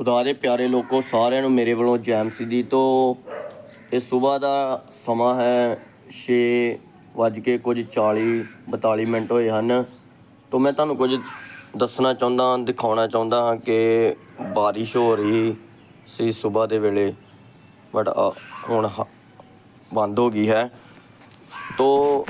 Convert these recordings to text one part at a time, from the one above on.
ਖੁਦਾ ਦੇ ਪਿਆਰੇ ਲੋਕੋ, ਸਾਰਿਆਂ ਨੂੰ ਮੇਰੇ ਵੱਲੋਂ ਜੈਮ ਮਸੀਹ ਤੋਂ ਇਹ ਸਵੇਰ ਦਾ ਸਮਾਂ ਹੈ 6 ਵੱਜ ਕੇ ਕੁਝ 40 42 ਮਿੰਟ ਹੋਏ ਹਨ। ਤੋਂ ਮੈਂ ਤੁਹਾਨੂੰ ਕੁਝ ਦੱਸਣਾ ਚਾਹੁੰਦਾ, ਦਿਖਾਉਣਾ ਚਾਹੁੰਦਾ ਹਾਂ ਕਿ ਬਾਰਿਸ਼ ਹੋ ਰਹੀ ਸੀ ਸਵੇਰ ਦੇ ਵੇਲੇ, ਬਟ ਹੁਣ ਹ- ਬੰਦ ਹੋ ਗਈ ਹੈ। ਤੋਂ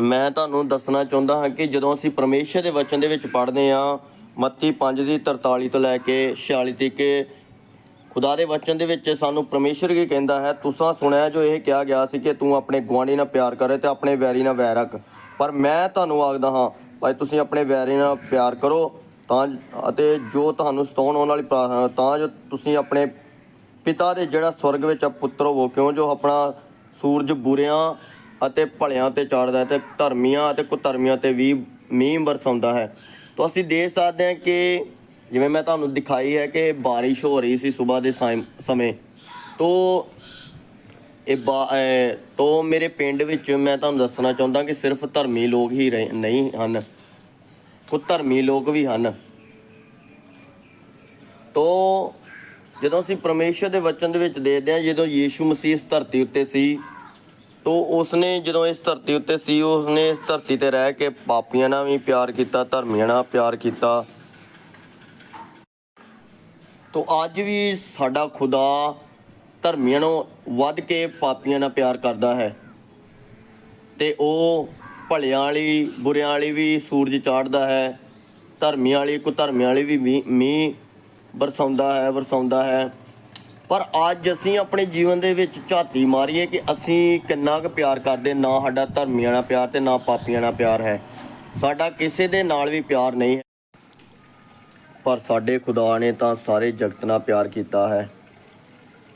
ਮੈਂ ਤੁਹਾਨੂੰ ਦੱਸਣਾ ਚਾਹੁੰਦਾ ਹਾਂ ਕਿ ਜਦੋਂ ਅਸੀਂ ਪਰਮੇਸ਼ਰ ਦੇ ਵਚਨ ਦੇ ਵਿੱਚ ਪੜ੍ਹਦੇ ਹਾਂ ਮੱਤੀ 5 ਦੀ 43 ਤੋਂ ਲੈ ਕੇ 46 ਤੱਕ। ਖੁਦਾ ਦੇ ਵਚਨ ਦੇ ਵਿੱਚ ਸਾਨੂੰ ਪਰਮੇਸ਼ਰ ਕੀ ਕਹਿੰਦਾ ਹੈ? ਤੁਸੀਂ ਸੁਣਿਆ ਜੋ ਇਹ ਕਿਹਾ ਗਿਆ ਸੀ ਕਿ ਤੂੰ ਆਪਣੇ ਗੁਆਂਢੀ ਨਾਲ ਪਿਆਰ ਕਰੇ ਤੇ ਆਪਣੇ ਵੈਰੀ ਨਾਲ ਵੈਰ ਰੱਖ। ਪਰ ਮੈਂ ਤੁਹਾਨੂੰ ਆਖਦਾ ਹਾਂ, ਭਾਈ ਤੁਸੀਂ ਆਪਣੇ ਵੈਰੀ ਨਾਲ ਪਿਆਰ ਕਰੋ ਤਾਂ ਅਤੇ ਜੋ ਤੁਹਾਨੂੰ ਸਤਾਉਣ ਆਉਣ ਵਾਲੀ ਤਾਂ ਜੋ ਤੁਸੀਂ ਆਪਣੇ ਪਿਤਾ ਦੇ ਜਿਹੜਾ ਸਵਰਗ ਵਿੱਚ ਪੁੱਤਰ ਹੋ ਕਿਉਂ ਜੋ ਆਪਣਾ ਸੂਰਜ ਬੁਰਿਆਂ ਅਤੇ ਭਲਿਆਂ ਤੇ ਚਾੜਦਾ ਹੈ ਤੇ ਧਰਮੀਆਂ ਅਤੇ ਕੁਧਰਮੀਆਂ ਤੇ ਵੀ ਮੀਂਹ ਵਰਸਾਉਂਦਾ ਹੈ। ਤਾਂ ਅਸੀਂ ਦੇਖ ਸਕਦੇ ਹਾਂ ਕਿ ਜਿਵੇਂ ਮੈਂ ਤੁਹਾਨੂੰ ਦਿਖਾਈ ਹੈ ਕਿ ਬਾਰਿਸ਼ ਹੋ ਰਹੀ ਸੀ ਸਵੇਰ ਦੇ ਸਮੇਂ। ਤੋਂ ਇਹ ਬਾ ਤੋਂ ਮੇਰੇ ਪਿੰਡ ਵਿੱਚ ਮੈਂ ਤੁਹਾਨੂੰ ਦੱਸਣਾ ਚਾਹੁੰਦਾ ਕਿ ਸਿਰਫ ਧਰਮੀ ਲੋਕ ਹੀ ਰਹੇ- ਨਹੀਂ ਹਨ। ਕੁਝ ਧਰਮੀ ਲੋਕ ਵੀ ਹਨ। ਤੋਂ ਜਦੋਂ ਅਸੀਂ ਪਰਮੇਸ਼ਰ ਦੇ ਵਚਨ ਦੇ ਵਿੱਚ ਦੇਖਦੇ ਹਾਂ, ਜਦੋਂ ਯੀਸ਼ੂ ਮਸੀਹ ਇਸ ਧਰਤੀ ਉੱਤੇ ਸੀ ਤੋ ਉਸਨੇ ਜਦੋਂ ਇਸ ਧਰਤੀ ਉੱਤੇ ਸੀ, ਉਸਨੇ ਇਸ ਧਰਤੀ ਤੇ ਰਹਿ ਕੇ ਪਾਪੀਆਂ ਨਾਲ ਵੀ ਪਿਆਰ ਕੀਤਾ, ਧਰਮੀਆਂ ਨਾਲ ਪਿਆਰ ਕੀਤਾ। ਤੋਂ ਅੱਜ ਵੀ ਸਾਡਾ ਖੁਦਾ ਧਰਮੀਆਂ ਨੂੰ ਵੱਧ ਕੇ ਪਾਪੀਆਂ ਨਾਲ ਪਿਆਰ ਕਰਦਾ ਹੈ। ਤੇ ਉਹ ਭਲਿਆਂ ਵਾਲੀ, ਬੁਰਿਆਂ ਵਾਲੀ ਵੀ ਸੂਰਜ ਚਾੜਦਾ ਹੈ। ਧਰਮੀਆਂ ਵਾਲੀ ਕੁ ਧਰਮੀਆਂ ਵਾਲੀ ਵੀ ਮੀਂਹ- ਮੀਂਹ ਬਰਸਾਉਂਦਾ ਹੈ ਵਰਸਾਉਂਦਾ ਹੈ। ਪਰ ਅੱਜ ਅਸੀਂ ਆਪਣੇ ਜੀਵਨ ਦੇ ਵਿੱਚ ਝਾਤੀ ਮਾਰੀਏ ਕਿ ਅਸੀਂ ਕਿੰਨਾ ਕੁ ਪਿਆਰ ਕਰਦੇ, ਨਾ ਸਾਡਾ ਧਰਮੀਆਂ ਨਾਲ ਪਿਆਰ ਤੇ ਨਾ ਪਾਪੀਆਂ ਨਾਲ ਪਿਆਰ ਹੈ। ਸਾਡਾ ਕਿਸੇ ਦੇ ਨਾਲ ਵੀ ਪਿਆਰ ਨਹੀਂ ਹੈ। ਪਰ ਸਾਡੇ ਖੁਦਾ ਨੇ ਤਾਂ ਸਾਰੇ ਜਗਤ ਨਾਲ ਪਿਆਰ ਕੀਤਾ ਹੈ।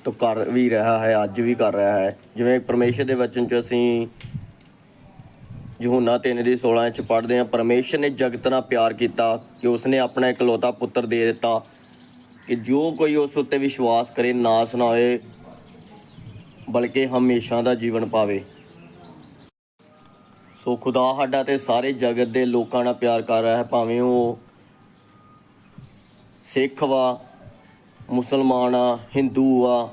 ਤੋ ਕਰ ਵੀ ਰਿਹਾ ਹੈ, ਅੱਜ ਵੀ ਕਰ ਰਿਹਾ ਹੈ। ਜਿਵੇਂ ਪਰਮੇਸ਼ਰ ਦੇ ਵਚਨ ਚ ਅਸੀਂ ਯਹੋਨਾ 3 ਦੀ 16 ਚ ਪੜ੍ਹਦੇ ਹਾਂ, ਪਰਮੇਸ਼ਰ ਨੇ ਜਗਤ ਨਾਲ ਪਿਆਰ ਕੀਤਾ ਕਿ ਉਸਨੇ ਆਪਣਾ ਇਕਲੌਤਾ ਪੁੱਤਰ ਦੇ ਦਿੱਤਾ। ਕਿ ਜੋ ਕੋਈ ਉਸ ਉੱਤੇ ਵਿਸ਼ਵਾਸ ਕਰੇ, ਨਾਸ ਨਾ ਹੋਏ, ਬਲਕਿ ਹਮੇਸ਼ਾ ਦਾ ਜੀਵਨ ਪਾਵੇ। ਸੋ ਖੁਦਾ ਸਾਡਾ ਤੇ ਸਾਰੇ ਜਗਤ ਦੇ ਲੋਕਾਂ ਨਾਲ ਪਿਆਰ ਕਰ ਰਿਹਾ ਹੈ, ਭਾਵੇਂ ਉਹ ਸਿੱਖ ਵਾ, ਮੁਸਲਮਾਨ ਆ, ਹਿੰਦੂ ਆ,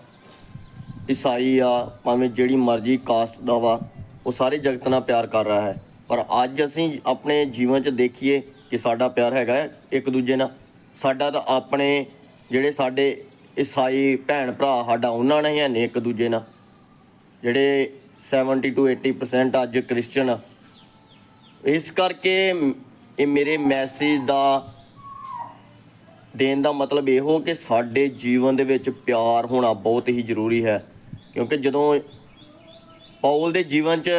ਈਸਾਈ ਆ, ਭਾਵੇਂ ਜਿਹੜੀ ਮਰਜ਼ੀ ਕਾਸਟ ਦਾ ਵਾ, ਉਹ ਸਾਰੇ ਜਗਤ ਨਾਲ ਪਿਆਰ ਕਰ ਰਿਹਾ ਹੈ। ਪਰ ਅੱਜ ਅਸੀਂ ਆਪਣੇ ਜੀਵਨ 'ਚ ਦੇਖੀਏ ਕਿ ਸਾਡਾ ਪਿਆਰ ਹੈਗਾ ਹੈ ਇੱਕ ਦੂਜੇ ਨਾਲ। ਸਾਡਾ ਤਾਂ ਆਪਣੇ ਜਿਹੜੇ ਸਾਡੇ ਈਸਾਈ ਭੈਣ ਭਰਾ ਸਾਡਾ ਉਹਨਾਂ ਨਾਲ ਹੀ ਹੈ ਨਹੀਂ ਇੱਕ ਦੂਜੇ ਨਾਲ। ਜਿਹੜੇ 70 ਤੋਂ 80% ਅੱਜ ਕ੍ਰਿਸਚਨ ਆ। ਇਸ ਕਰਕੇ ਇਹ ਮੇਰੇ ਮੈਸੇਜ ਦਾ ਦੇਣ ਦਾ ਮਤਲਬ ਇਹੋ ਕਿ ਸਾਡੇ ਜੀਵਨ ਦੇ ਵਿੱਚ ਪਿਆਰ ਹੋਣਾ ਬਹੁਤ ਹੀ ਜ਼ਰੂਰੀ ਹੈ। ਕਿਉਂਕਿ ਜਦੋਂ ਪੌਲ ਦੇ ਜੀਵਨ 'ਚ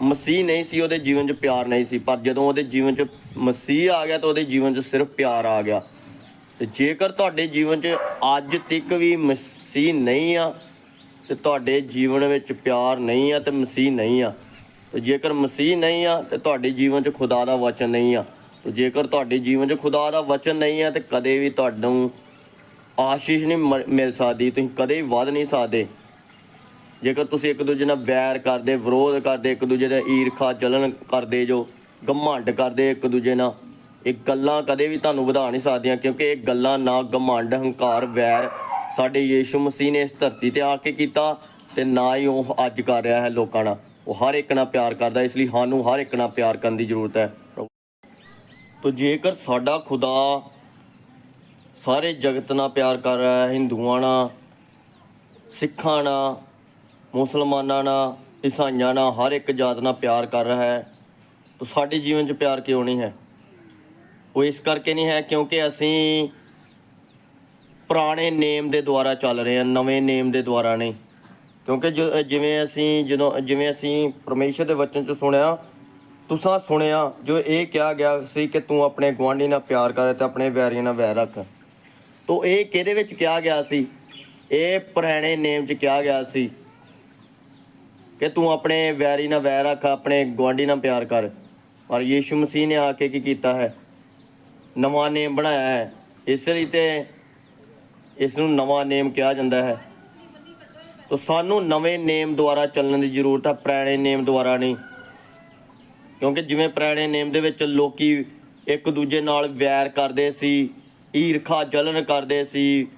ਮਸੀਹ ਨਹੀਂ ਸੀ, ਉਹਦੇ ਜੀਵਨ 'ਚ ਪਿਆਰ ਨਹੀਂ ਸੀ। ਪਰ ਜਦੋਂ ਉਹਦੇ ਜੀਵਨ 'ਚ ਮਸੀਹ ਆ ਗਿਆ, ਤਾਂ ਉਹਦੇ ਜੀਵਨ 'ਚ ਸਿਰਫ ਪਿਆਰ ਆ ਗਿਆ। ਤੇ ਜੇਕਰ ਤੁਹਾਡੇ ਜੀਵਨ 'ਚ ਅੱਜ ਤੱਕ ਵੀ ਮਸੀਹ ਨਹੀਂ ਆ, ਤੇ ਤੁਹਾਡੇ ਜੀਵਨ ਵਿੱਚ ਪਿਆਰ ਨਹੀਂ ਆ ਤੇ ਮਸੀਹ ਨਹੀਂ ਆ, ਤੇ ਜੇਕਰ ਮਸੀਹ ਨਹੀਂ ਆ, ਤੇ ਤੁਹਾਡੇ ਜੀਵਨ 'ਚ ਖੁਦਾ ਦਾ ਵਚਨ ਨਹੀਂ ਆ, ਤੇ ਜੇਕਰ ਤੁਹਾਡੇ ਜੀਵਨ 'ਚ ਖੁਦਾ ਦਾ ਵਚਨ ਨਹੀਂ ਆ, ਤੇ ਕਦੇ ਵੀ ਤੁਹਾਨੂੰ ਆਸ਼ੀਸ਼ ਨਹੀਂ ਮ- ਮਿਲ ਸਕਦੀ, ਤੁਸੀਂ ਕਦੇ ਵੀ ਵੱਧ ਨਹੀਂ ਸਕਦੇ। ਜੇਕਰ ਤੁਸੀਂ ਇੱਕ ਦੂਜੇ ਨਾਲ ਵੈਰ ਕਰਦੇ, ਵਿਰੋਧ ਕਰਦੇ, ਇੱਕ ਦੂਜੇ ਦਾ ਈਰਖਾ ਜਲਨ ਕਰਦੇ ਜੋ ਗਮੰਡ ਕਰਦੇ ਇੱਕ ਦੂਜੇ ਨਾਲ ਇਹ ਗੱਲਾਂ ਕਦੇ ਵੀ ਤੁਹਾਨੂੰ ਵਧਾ ਨਹੀਂ ਸਕਦੀਆਂ, ਕਿਉਂਕਿ ਇਹ ਗੱਲਾਂ ਨਾ ਗਮੰਡ, ਹੰਕਾਰ, ਵੈਰ ਸਾਡੇ ਯੀਸ਼ੂ ਮਸੀਹ ਨੇ ਇਸ ਧਰਤੀ ਤੇ ਆ ਕੇ ਕੀਤਾ ਤੇ ਨਾ ਹੀ ਉਹ ਅੱਜ ਕਰ ਰਿਹਾ ਹੈ ਲੋਕਾਂ ਨਾਲ। ਉਹ ਹਰ ਇੱਕ ਨਾਲ ਪਿਆਰ ਕਰਦਾ, ਇਸ ਲਈ ਸਾਨੂੰ ਹਰ ਇੱਕ ਨਾਲ ਪਿਆਰ ਕਰਨ ਦੀ ਜ਼ਰੂਰਤ ਹੈ। ਤੋ ਜੇਕਰ ਸਾਡਾ ਖੁਦਾ ਸਾਰੇ ਜਗਤ ਨਾਲ ਪਿਆਰ ਕਰ ਰਿਹਾ ਹੈ, ਹਿੰਦੂਆਂ ਨਾਲ, ਸਿੱਖਾਂ ਨਾਲ, ਮੁਸਲਮਾਨਾਂ ਨਾਲ, ਈਸਾਈਆਂ ਨਾਲ, ਹਰ ਇੱਕ ਜਾਤ ਨਾਲ ਪਿਆਰ ਕਰ ਰਿਹਾ ਹੈ, ਤਾਂ ਸਾਡੇ ਜੀਵਨ 'ਚ ਪਿਆਰ ਕਿਉਂ ਨਹੀਂ ਹੈ? ਉਹ ਇਸ ਕਰਕੇ ਨਹੀਂ ਹੈ ਕਿਉਂਕਿ ਅਸੀਂ ਪੁਰਾਣੇ ਨੇਮ ਦੇ ਦੁਆਰਾ ਚੱਲ ਰਹੇ ਹਾਂ, ਨਵੇਂ ਨੇਮ ਦੇ ਦੁਆਰਾ ਨਹੀਂ। ਕਿਉਂਕਿ ਜੋ- ਜਿਵੇਂ ਅਸੀਂ ਜਦੋਂ, ਜਿਵੇਂ ਅਸੀਂ ਪਰਮੇਸ਼ਰ ਦੇ ਵਚਨ 'ਚ ਸੁਣਿਆ, ਤੁਸੀਂ ਸੁਣਿਆ, ਜੋ ਇਹ ਕਿਹਾ ਗਿਆ ਸੀ ਕਿ ਤੂੰ ਆਪਣੇ ਗੁਆਂਢੀ ਨਾਲ ਪਿਆਰ ਕਰ ਤੇ ਆਪਣੇ ਵੈਰੀਆਂ ਨਾਲ ਵੈਰ ਰੱਖ। ਤੋ ਇਹ ਕਿਹਦੇ ਵਿੱਚ ਕਿਹਾ ਗਿਆ ਸੀ? ਇਹ ਪੁਰਾਣੇ ਨੇਮ 'ਚ ਕਿਹਾ ਗਿਆ ਸੀ ਕਿ ਤੂੰ ਆਪਣੇ ਵੈਰੀ ਨਾਲ ਵੈਰ ਰੱਖ, ਆਪਣੇ ਗੁਆਂਢੀ ਨਾਲ ਪਿਆਰ ਕਰ। ਪਰ ਯੀਸ਼ੂ ਮਸੀਹ ਨੇ ਆ ਕੇ ਕੀ ਕੀਤਾ ਹੈ? ਨਵਾਂ ਨੇਮ ਬਣਾਇਆ ਹੈ। ਇਸ ਲਈ ਤੇ ਇਸ ਨੂੰ ਨਵਾਂ ਨੇਮ ਕਿਹਾ ਜਾਂਦਾ ਹੈ। ਤੋ ਸਾਨੂੰ ਨਵੇਂ ਨੇਮ ਦੁਆਰਾ ਚੱਲਣ ਦੀ ਜ਼ਰੂਰਤ ਹੈ ਪੁਰਾਣੇ ਨੇਮ ਦੁਆਰਾ ਨਹੀਂ। ਕਿਉਂਕਿ ਜਿਵੇਂ ਪੁਰਾਣੇ ਨੇਮ ਦੇ ਵਿੱਚ ਲੋਕੀ ਇੱਕ ਦੂਜੇ ਨਾਲ ਵੈਰ ਕਰਦੇ ਸੀ, ਈਰਖਾ ਜਲਨ ਕਰਦੇ ਸੀ,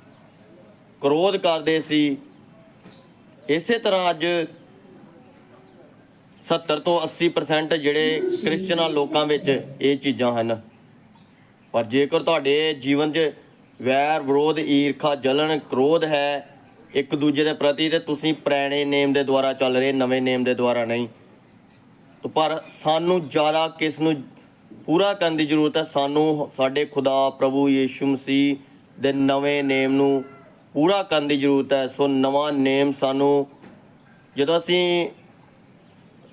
ਕ੍ਰੋਧ ਕਰਦੇ ਸੀ। ਇਸੇ ਤਰ੍ਹਾਂ ਅੱਜ 70 ਤੋਂ 80% ਜਿਹੜੇ ਕ੍ਰਿਸਚਨਾਂ ਲੋਕਾਂ ਵਿੱਚ ਇਹ ਚੀਜ਼ਾਂ ਹਨ। ਪਰ ਜੇਕਰ ਤੁਹਾਡੇ ਜੀਵਨ 'ਚ ਵੈਰ, ਵਿਰੋਧ, ਈਰਖਾ, ਜਲਨ, ਕ੍ਰੋਧ ਹੈ ਇੱਕ ਦੂਜੇ ਦੇ ਪ੍ਰਤੀ, ਤੇ ਤੁਸੀਂ ਪੁਰਾਣੇ ਨੇਮ ਦੇ ਦੁਆਰਾ ਚੱਲ ਰਹੇ, ਨਵੇਂ ਨੇਮ ਦੇ ਦੁਆਰਾ ਨਹੀਂ। ਤੋ ਪਰ ਸਾਨੂੰ ਜ਼ਿਆਦਾ ਕਿਸ ਨੂੰ ਪੂਰਾ ਕਰਨ ਦੀ ਜ਼ਰੂਰਤ ਹੈ, ਸਾਨੂੰ ਸਾਡੇ ਖੁਦਾ, ਪ੍ਰਭੂ ਯੀਸ਼ੂ ਮਸੀਹ ਦੇ ਨਵੇਂ ਨੇਮ ਨੂੰ ਪੂਰਾ ਕਰਨ ਦੀ ਜ਼ਰੂਰਤ ਹੈ। ਸੋ ਨਵਾਂ ਨੇਮ ਸਾਨੂੰ ਜਦੋਂ ਅਸੀਂ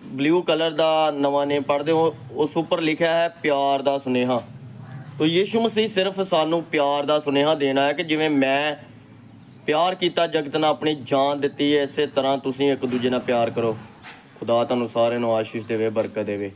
ਬਲੂ ਕਲਰ ਦਾ ਨਵਾਂ ਨੇਮ ਪੜ੍ਹਦੇ ਹੋ, ਉਸ ਉੱਪਰ ਲਿਖਿਆ ਹੈ, ਪਿਆਰ ਦਾ ਸੁਨੇਹਾ। ਤੋ ਯੀਸ਼ੂ ਮਸੀਹ ਸਿਰਫ ਸਾਨੂੰ ਪਿਆਰ ਦਾ ਸੁਨੇਹਾ ਦੇਣਾ ਹੈ ਕਿ ਜਿਵੇਂ ਮੈਂ ਪਿਆਰ ਕੀਤਾ, ਜਗਤ ਨਾਲ ਆਪਣੀ ਜਾਨ ਦਿੱਤੀ ਹੈ ਇਸੇ ਤਰ੍ਹਾਂ ਤੁਸੀਂ ਇੱਕ ਦੂਜੇ ਨਾਲ ਪਿਆਰ ਕਰੋ। ਖੁਦਾ ਤੁਹਾਨੂੰ ਸਾਰਿਆਂ ਨੂੰ ਆਸ਼ੀਸ਼ ਦੇਵੇ, ਬਰਕਤ ਦੇਵੇ।